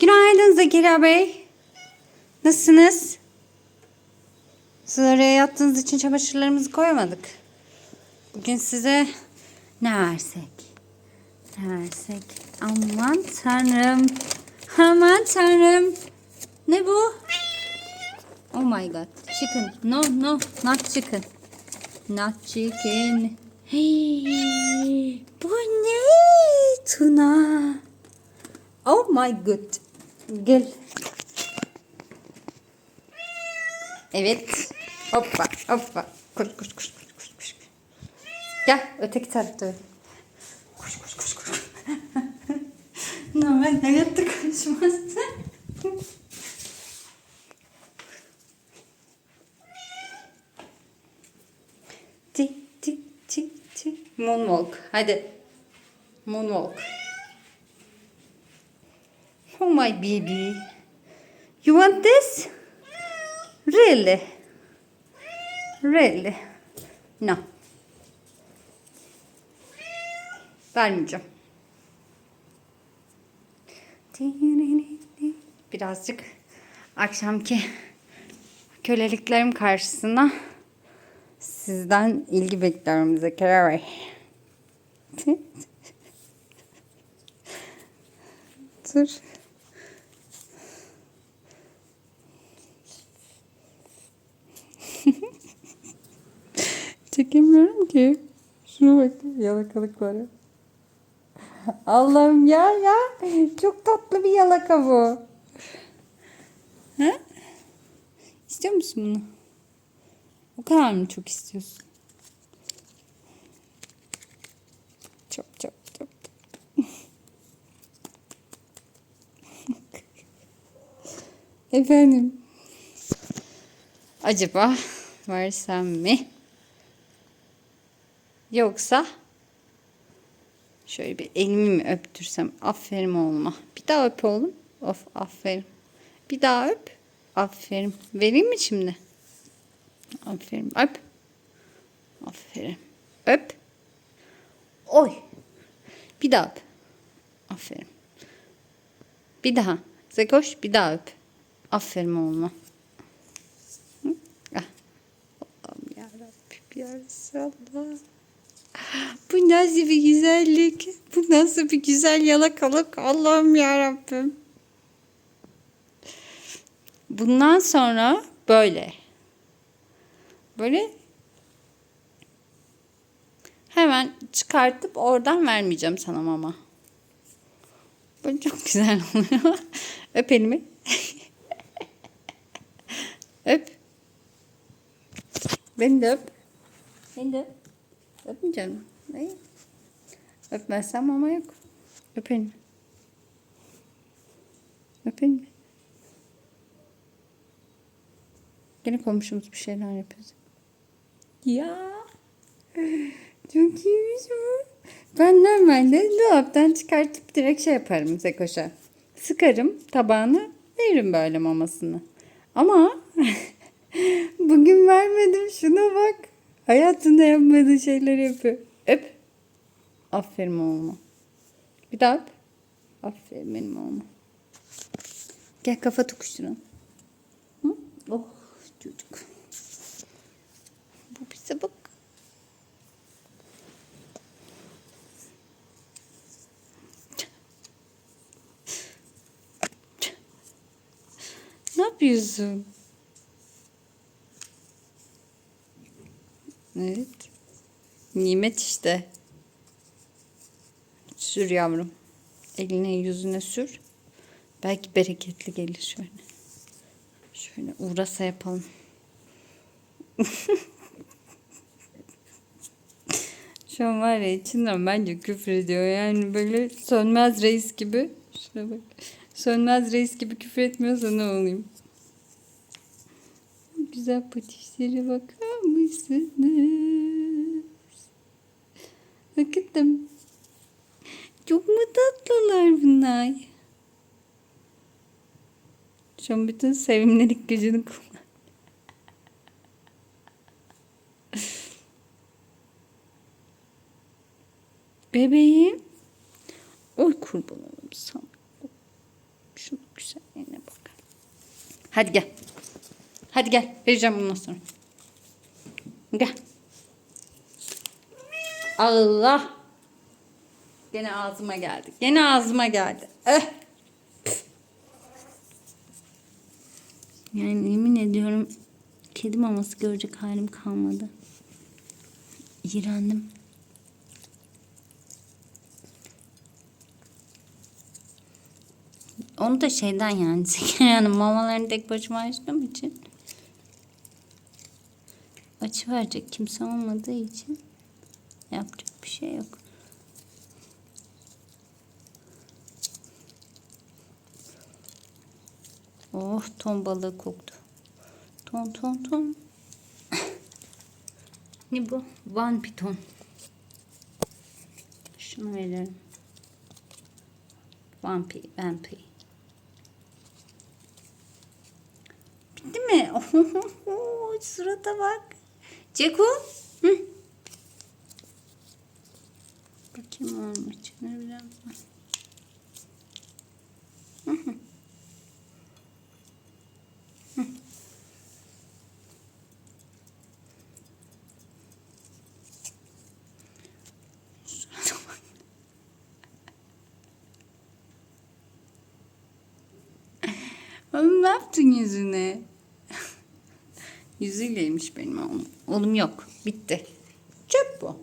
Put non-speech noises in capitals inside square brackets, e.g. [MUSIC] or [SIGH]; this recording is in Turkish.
Günaydın Zekeriya Bey. Nasılsınız? Siz oraya yattığınız için çamaşırlarımızı koymadık. Bugün size ne versek? Ne versek? Aman tanrım. Aman tanrım. Ne bu? Oh my god. Chicken. No no. Not chicken. Not chicken. Hey, bu ne? Tuna. Oh my god. Gel. Evet. Hoppa hoppa. Koş koş koş koş koş koş. Gel öteki tarafta. Koş koş koş koş. [LAUGHS] Normal hayatta konuşmaz. Tik tik tik tik. Moonwalk. Hadi. Moonwalk. My baby. You want this? Really? Really? No. Vermeyeceğim. Birazcık akşamki köleliklerim karşısında sizden ilgi bekliyorum Zekeriya Bey. [LAUGHS] Dur. Çekemiyorum ki. Şuna bak yalakalık var ya. Allah'ım ya ya. Çok tatlı bir yalaka bu. Ha? İstiyor musun bunu? O kadar mı çok istiyorsun? Çok çok çok. Efendim. Acaba versem mi? Yoksa şöyle bir elimi mi öptürsem? Aferin oğluma. Bir daha öp oğlum. Of aferin. Bir daha öp. Aferin. Vereyim mi şimdi? Aferin. Öp. Aferin. Öp. Oy. Bir daha öp. Aferin. Bir daha. Zekoş bir daha öp. Aferin oğluma. Ah. Allah'ım yarabbim ya Resulallah. Bu nasıl bir güzellik? Bu nasıl bir güzel yalakalık? Allah'ım yarabbim. Bundan sonra böyle. Böyle hemen çıkartıp oradan vermeyeceğim sana mama. Böyle çok güzel [LAUGHS] oluyor. Öp elimi. [LAUGHS] öp. Beni de öp. Beni de öp. Öpmeyeceğim mi? Hayır. Öpmezsem mama yok. Öp elimi. Öp elimi. Yine komşumuz bir şeyler yapıyor. Ya. [LAUGHS] Çok iyiymiş bu. Ben normalde dolaptan çıkartıp direkt şey yaparım Zekoş'a. Sıkarım tabağını veririm böyle mamasını. Ama [LAUGHS] bugün vermedim şuna bak. Hayatında yapmadığı şeyler yapıyor. Öp. Aferin oğluma. Bir daha öp. Aferin benim oğluma. Gel kafa tokuşturalım. Hı? Oh çocuk. Bu bize bak. Ne yapıyorsun? Evet. Nimet işte. Sür yavrum. Eline yüzüne sür. Belki bereketli gelir şöyle. Şöyle uğrasa yapalım. [LAUGHS] Şu an var ya içinden bence küfür ediyor. Yani böyle sönmez reis gibi. Şuna bak. Sönmez reis gibi küfür etmiyorsa ne olayım? Güzel patişlere bakar mısınız? Hakikaten çok mu tatlılar bunlar? Şu an bütün sevimlilik gücünü kullan. Bebeğim. Oy kurban olayım sana. Şunu Hadi gel. Hadi gel. Vereceğim bundan sonra. Gel. Allah. Gene ağzıma geldi. Gene ağzıma geldi. Eh. Yani yemin ediyorum kedi maması görecek halim kalmadı. İğrendim. Onu da şeyden yani [LAUGHS] yani mamalarını tek başıma açtığım için açı verecek kimse olmadığı için yapacak bir şey yok. Oh ton balığı koktu. Ton ton ton. [LAUGHS] ne bu? Van piton. Şunu verelim. Vampi, vampi. Bitti mi? [LAUGHS] Surata bak. Ceku. Hı. Bakayım olmuş. Ne biraz daha. Hı hı. [LAUGHS] Oğlum ne yaptın yüzüne? Yüzüyleymiş benim oğlum. Oğlum yok. Bitti. Çöp bu.